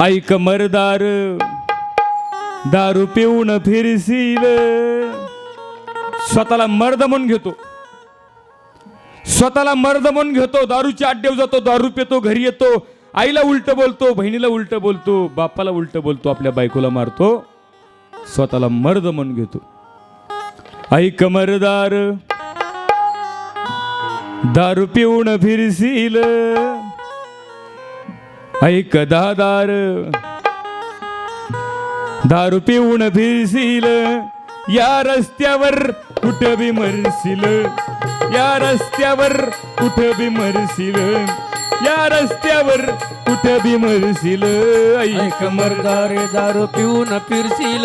ऐक मरदार दारू पिऊन फिरशील. स्वतःला मर्द म्हणून घेतो. स्वतःला मर्द म्हणून घेतो दारूच्या आड्डेव जातो दारू पितो घरी येतो. आईला उलट बोलतो बहिणीला उलट बोलतो बापाला उलट बोलतो आपल्या बायकोला मारतो. स्वतःला मर्द म्हणून घेतो. ऐक मरदार दारू पिऊन फिरशील. ऐक दादार. दारू पिऊन फिरशील या रस्त्यावर कुठं बी मरशील या रस्त्यावर कुठं बी मरशील या रस्त्यावर कुठं बी मरशील ऐक. मरदार दारू पिऊन फिरशील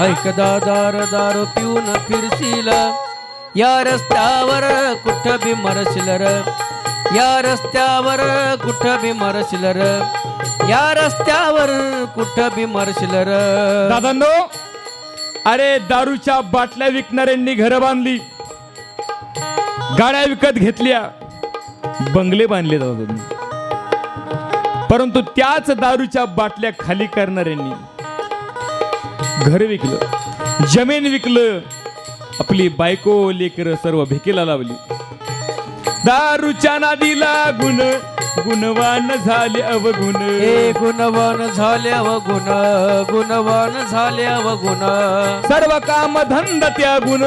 ऐक दादार दारू पिऊन फिरशील या रस्त्यावर कुठं बिमरशील र. या रस्त्यावर कुठं बी मरशील र या रस्त्यावर कुठं बी मरशील र दादांनो अरे दारूच्या बाटल्या विकणाऱ्यांनी घरं बांधली. गाड्या विकत घेतल्या. बंगले बांधले दादा परंतु त्याच दारूच्या बाटल्या खाली करणाऱ्यांनी घर विकलं जमीन विकलं आपली बायको लेकर सर्व भिकेला लावली. दारूच्या नादी लागून गुणवान झाले अवगुण. हे गुणवान झाले गुण गुणवान झाले गुण सर्व काम धंदा त्यागुण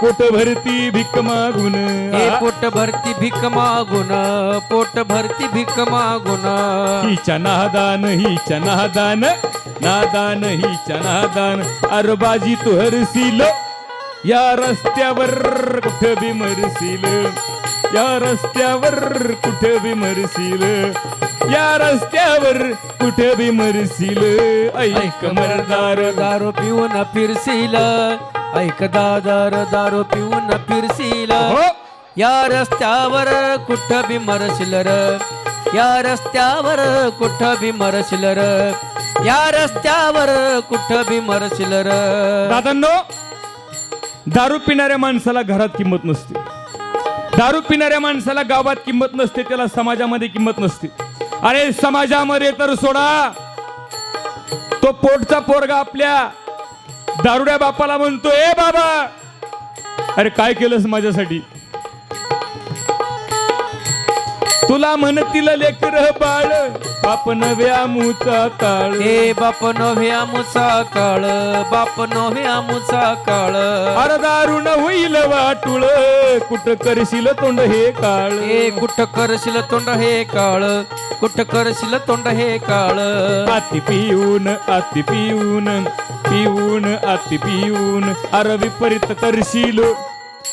पोट भरती भीक मागून. हे पोट भरती भीक मागून पोट भरती भीक मागून. हिच्या नादान हिच्या नादान नादान हिच्या नादान. अरबाजी तू हरसील या रस्त्यावर कुठे बी मरसील. या रस्त्यावर कुठे बी मरसील या रस्त्यावर कुठे बी मरसील ऐक मरदार दारू पिऊन फिरशील. ऐक दादार दारू पिऊन फिरशील. हो. या रस्त्यावर कुठ बी मरशील र. या रस्त्यावर कुठ बी मरशील र. या रस्त्यावर कुठ बी मरशील र. दादांनो दारू पिणाऱ्या माणसाला घरात किंमत नसते. दारू पिणाऱ्या माणसाला गावात किंमत नसते त्याला समाजामध्ये किंमत नसते. अरे समाजामध्ये तर सोडा. तो पोटचा पोरगा आपल्या दारुड्या बापाला म्हणतो ए बाबा. अरे काय केलंस माझ्यासाठी? तुला म्हणतील लेकर बाळ बाप नव्या मुचा काळ. हे बाप नव्हे आमुचा काळ बाप आमुचा काळ. अरे दारुण होईल वाटुळ कुठ करशील तोंड हे काळ. हे कुठ करशील तोंड हे काळ कुठ करशील तोंड हे काळ. आती पिऊन आती पिऊन पिऊन आती पिऊन अरे विपरीत करशील.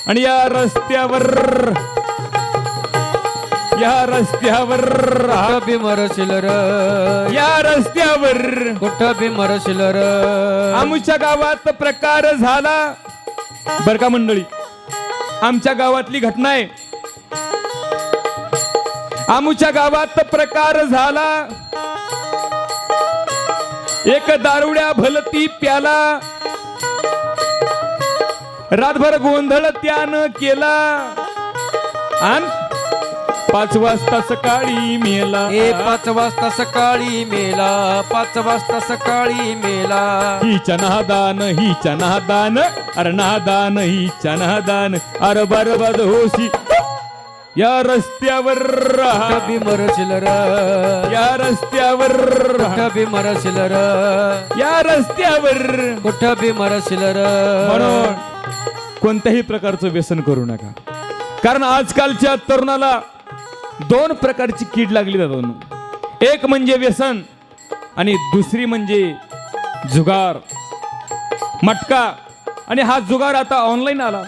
आणि या रस्त्यावर या रस्त्यावर. कुठ बी मरशील र? या रस्त्यावर. कुठ बी मरशील र? आमच्या गावात प्रकार झाला. बर का मंडळी? आमच्या गावातली घटना आहे. आमच्या गावात प्रकार झाला. एक दारुड्या भलती प्याला. रातभर गोंधळ त्यानं केला. आन पाच वाजता सकाळी मेला. हे पाच वाजता सकाळी मेला पाच वाजता सकाळी मेला. हिच्या नादान हिच्या नादान अरे नादान हिच्या नादान अरे बरबद होशी. या रस्त्यावर बी मरशील र. या रस्त्यावर कुठ बी मरशील र. या रस्त्यावर. कुठ बी मरशील र. म्हणून कोणत्याही प्रकारचं व्यसन करू नका. कारण आजकालच्या तरुणाला दोन प्रकारची कीड लागली जातात एक म्हणजे व्यसन आणि दुसरी म्हणजे जुगार. मटका. आणि हा जुगार आता ऑनलाईन आला.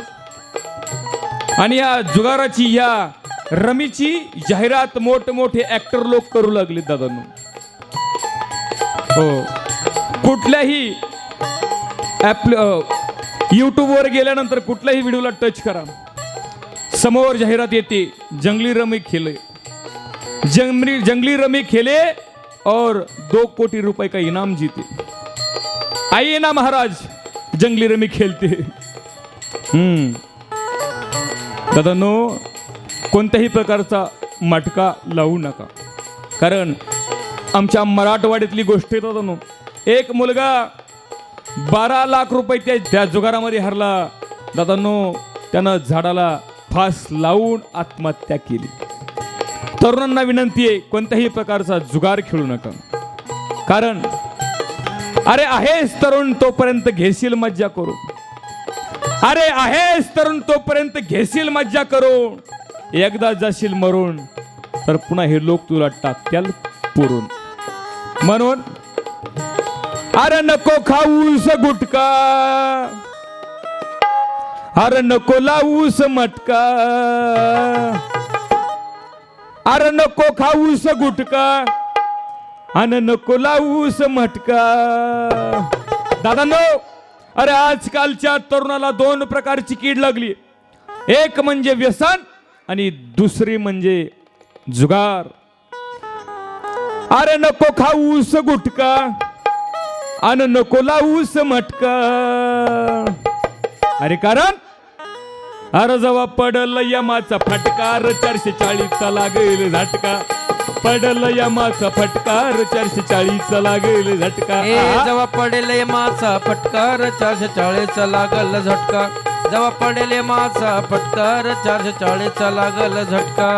आणि या जुगाराची या रमीची जाहिरात मोठमोठे ऍक्टर लोक करू लागले दादांनो हो. कुठल्याही ॲप यूट्यूबवर गेल्यानंतर कुठल्याही व्हिडिओला टच करा. समोर जाहिरात येते जंगली रमी खेले. जंगली जंगली रमी खेले और दो कोटी रुपए का इनाम जीते। आइए ना महाराज जंगली रमी खेलते हम्म। दादांनो कोणत्याही प्रकारचा मटका लावू नका। कारण आमच्या मराठवाड्यातली गोष्ट येत होता एक मुलगा बारा लाख रुपये त्या त्या जुगारामध्ये हरला. दादांनो त्यानं झाडाला फास लावून आत्महत्या केली. तरुणांना विनंती आहे कोणत्याही प्रकारचा जुगार खेळू नका. कारण अरे आहेस तरुण तोपर्यंत घेशील मज्जा करू अरे आहेस तरुण तोपर्यंत घेशील मज्जा करून. एकदा जाशील मरून तर पुन्हा हे लोक तुला टाकत्याल पुरून. म्हणून अरे नको खाऊस गुटका. अरे नको लावूस मटका. अरे नको खाऊस गुटका अन नको लावूस मटका. दादांनो अरे आजकालच्या तरुणाला दोन प्रकारची कीड लागली. एक म्हणजे व्यसन आणि दुसरी म्हणजे जुगार. अरे नको खाऊस गुटका अन नको लावूस मटका. अरे कारण अरे जेव्हा पडल यमाचा फटकार चारशे चाळीसचा लागेल झटका. पडल यमाचा फटकार चारशे चाळीसचा लागेल झटका. ए जेव्हा पडेल माचा फटकार चारशे चाळीसचा लागल झटका. जेव्हा पडेल माचा फटकार चारशे चाळीसचा लागल झटका.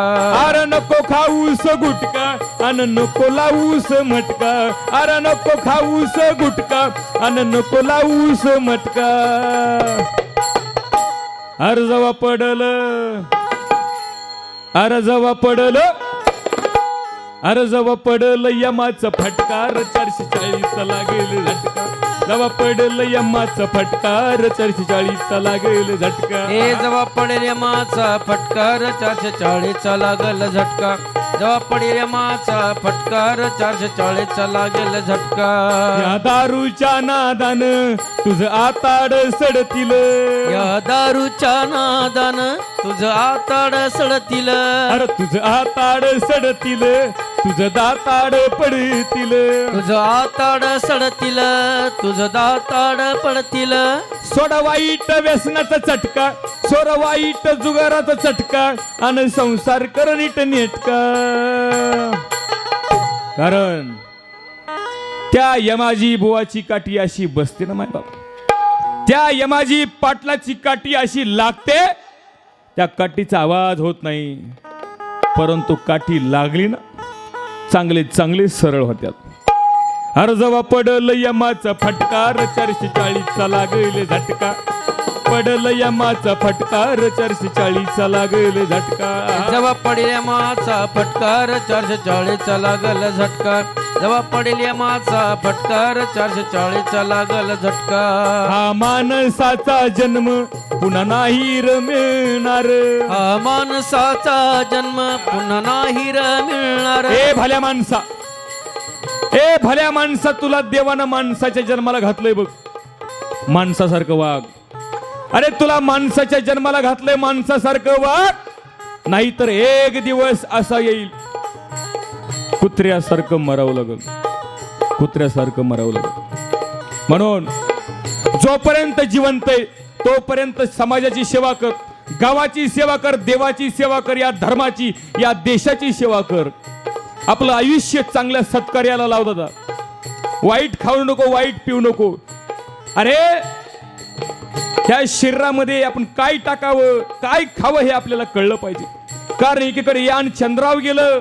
अरे नको खाऊस गुटका अन नको लावूस मटका. अरे नको खाऊस गुटका अन नको लावूस मटका. अर्जवा पडल. अर्जवा पडल. अर्जवा पडल यमाचं फटकार चारशे चाळीसचा लागेल झटका. जेव्हा पडल यमाचा फटकार चारशे चाळीसचा लागेल झटका. ए जवा पडेल यमाचा फटकार चारशे चाळीसचा लागल झटका. जेव्हा पडेल माचा फटकार चारशे चाळीसचा लागेल झटका. या दारूच्या नादान तुझ आताड सडतील. या दारूच्या नादान तुझं आताड सडतील. अरे तुझ आताड सडतील तुझ दाताड पडतील. तुझं आताड सडतील तुझं दाताड पडतील. सोड वाईट व्यसनाचा चटका चोर वाईट जुगाराचा चटका आणि संसार कर नीट नेटका. कारण त्या यमाजी बुवाची काठी अशी बसते ना माय बाबा त्या यमाजी पाटलाची काठी अशी लागते त्या काठीचा आवाज होत नाही. परंतु काठी लागली ना चांगले चांगले सरळ होत्यात. अर्जवा पडल यमाचा फटकार चारशे चाळीसचा लागले झटका. पडल यमाचा फटकार चारशे चाळीसचा लागेल झटका. जेव्हा पडेल माचा फटकार चारशे चाळीसचा लागल झटका. जेव्हा पडेल माचा फटकार चारशे चाळीसचा लागल झटका. हा माणसाचा जन्म पुन्हा नाही र मिळणार हा माणसाचा जन्म पुन्हा नाही र मिळणार ए भल्या माणसा ए भल्या माणसा तुला देवानं माणसाच्या जन्माला घातलंय बघ. माणसासारखं वाघ अरे तुला माणसाच्या जन्माला घातलंय माणसासारखं वाट. नाहीतर एक दिवस असा येईल. कुत्र्यासारखं मरावं लागल. कुत्र्यासारखं मरावं लागल. म्हणून जोपर्यंत जिवंत आहे तोपर्यंत समाजाची सेवा कर. गावाची सेवा कर देवाची सेवा कर या धर्माची या देशाची सेवा कर. आपलं आयुष्य चांगल्या सत्कार्याला लाव वाईट खाऊ नको वाईट पिऊ नको. अरे ह्या शरीरामध्ये आपण काय टाकावं काय खावं हे आपल्याला कळलं पाहिजे. कारण एकीकडे यान चंद्रावर गेलं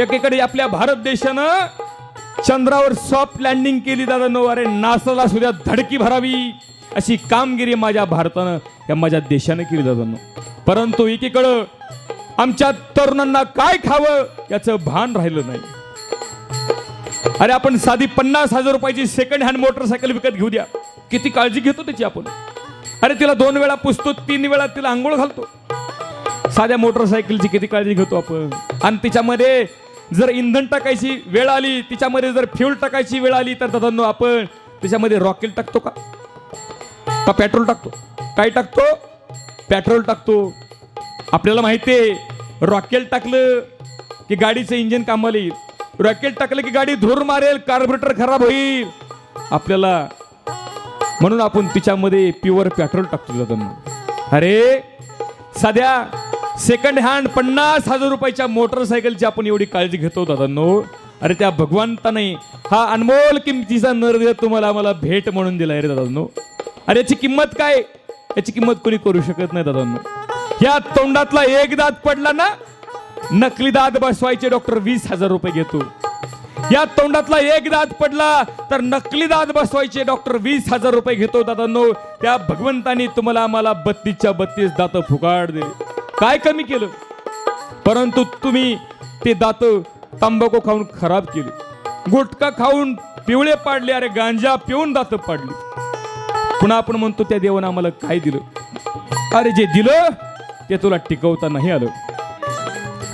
एकीकडे आपल्या भारत देशानं चंद्रावर सॉफ्ट लँडिंग केली दादा नो अरे नासाला सुद्धा धडकी भरावी अशी कामगिरी माझ्या भारतानं या माझ्या देशानं केली दादांनो परंतु एकीकडं आमच्या तरुणांना काय खावं याचं भान राहिलं नाही. अरे आपण साधी पन्नास हजार रुपयाची सेकंड हँड मोटरसायकल विकत घेऊ द्या. किती काळजी घेतो त्याची आपण? अरे तिला दोन वेळा पुसतो तीन वेळा तिला आंघोळ घालतो. साध्या मोटरसायकलची किती काळजी घेतो आपण. आणि तिच्यामध्ये जर इंधन टाकायची वेळ आली तिच्यामध्ये जर फ्यूल टाकायची वेळ आली तर दादांनो आपण त्याच्यामध्ये रॉकेल टाकतो का? का पेट्रोल टाकतो? काय टाकतो? पेट्रोल टाकतो. आपल्याला माहिती आहे रॉकेल टाकलं की गाडीचं इंजिन कामाला येईल. रॉकेल टाकलं की गाडी धूर मारेल कार्बोरेटर खराब होईल. आपल्याला म्हणून आपण तिच्यामध्ये प्युअर पेट्रोल टाकतो दादांनो अरे सध्या सेकंड हँड पन्नास हजार रुपयाच्या मोटरसायकलची आपण एवढी काळजी घेतो दादांनो अरे त्या भगवंताने हा अनमोल किमतीचा नर तुम्हाला आम्हाला भेट म्हणून दिलाय रे दादांनो अरे याची किंमत काय? याची किंमत कोणी करू शकत नाही दादांनो या तोंडातला एक दात पडला ना नकली दात बसवायचे डॉक्टर वीस हजार रुपये घेतो. या तोंडातला एक दात पडला तर नकली दात बसवायचे. डॉक्टर वीस हजार रुपये घेतो दादांनो. त्या भगवंतानी तुम्हाला आम्हाला बत्तीसच्या बत्तीस दात फुकाड दिले काय कमी केलं? परंतु तुम्ही ते दात तंबाखू खाऊन खराब केले. गुटखा खाऊन पिवळे पाडले. अरे गांजा पिऊन दात पाडली. पुन्हा आपण म्हणतो त्या देवानं आम्हाला काय दिलं? अरे जे दिलं ते तुला टिकवता नाही आलं.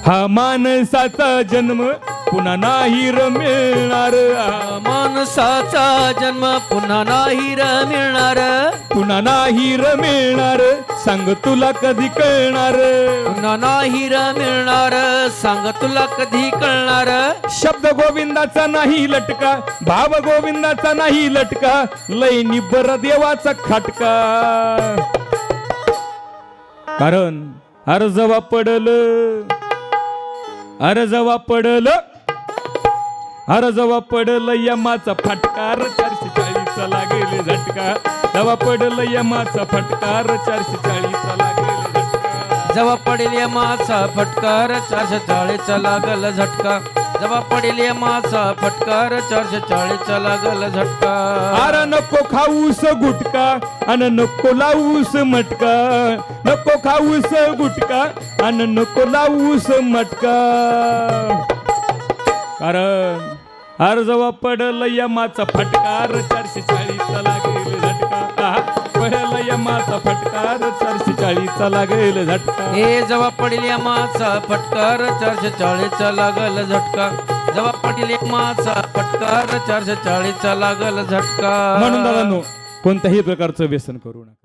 हा माणसाचा जन्म पुन्हा नाही र मिळणार. माणसाचा जन्म पुन्हा नाही र मिळणार. पुन्हा नाही र मिळणार. सांग तुला कधी कळणार. पुन्हा नाही र मिळणार. सांग तुला कधी कळणार. शब्द गोविंदाचा नाही लटका. भाव गोविंदाचा नाही लटका. लय निब्बर देवाचा खटका. कारण अर्जवा पडल. अर्जवा पडल. अर्जवा पडल यमाचा फटकार चारशे चाळीसचा लागेल झटका. दवा पडल यमाचा फटकार चारशे चाळीसचा लागेल जेव्हा पडेल या माचा फटकार चारशे चाळीसचा लागल झटका. जेव्हा पडेल या माचा फटकार चारशे चाळीसचा लागल झटका. अरे नको खाऊस गुटका अन नको लावूस मटका. नको खाऊस गुटका अन नको लावूस मटका. कारण अर्जवा पडल यमाचा फटकार चारशे चाळीसचा लागेल झटका. पडल यमाचा फटकार चारशे चाळीसचा लागेल झटका. हे जेव्हा पडेल या माचा फटकार चारशे चाळीसचा लागल झटका. जेव्हा पडेल या माचा फटकार चारशे चाळीसचा लागल झटका. म्हणून दादांनो कोणत्याही प्रकारचं व्यसन करू नका.